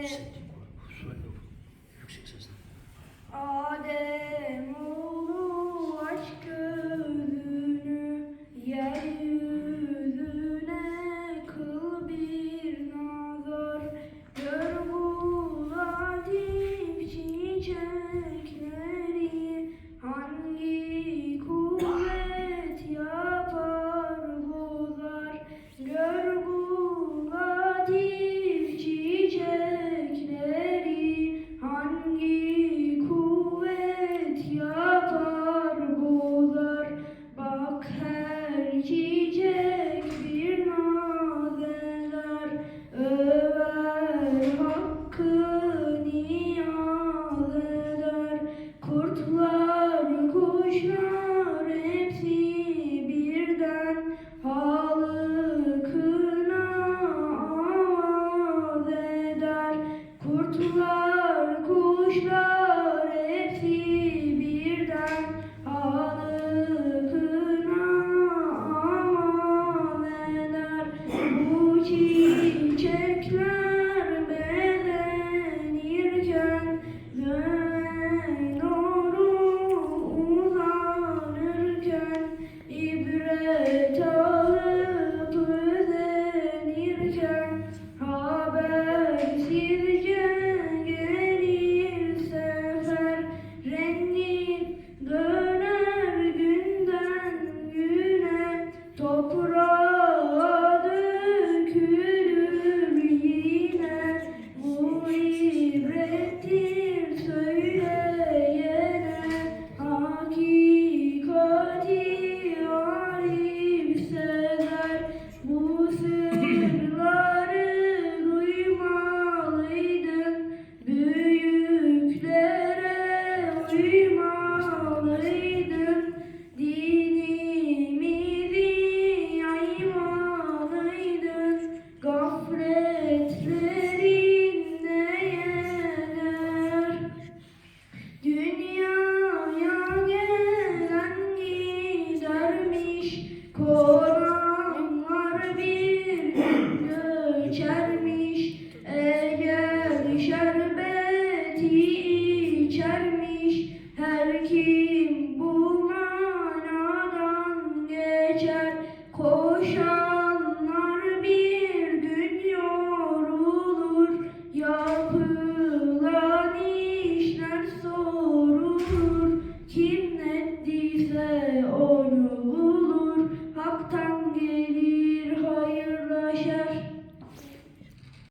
Amen. Bulutlar, kuşlar hepsi birden ağlıkına aman eder. Bu çiçekler bedenirken dönen doğru uzanırken ibret ibrettir söyle.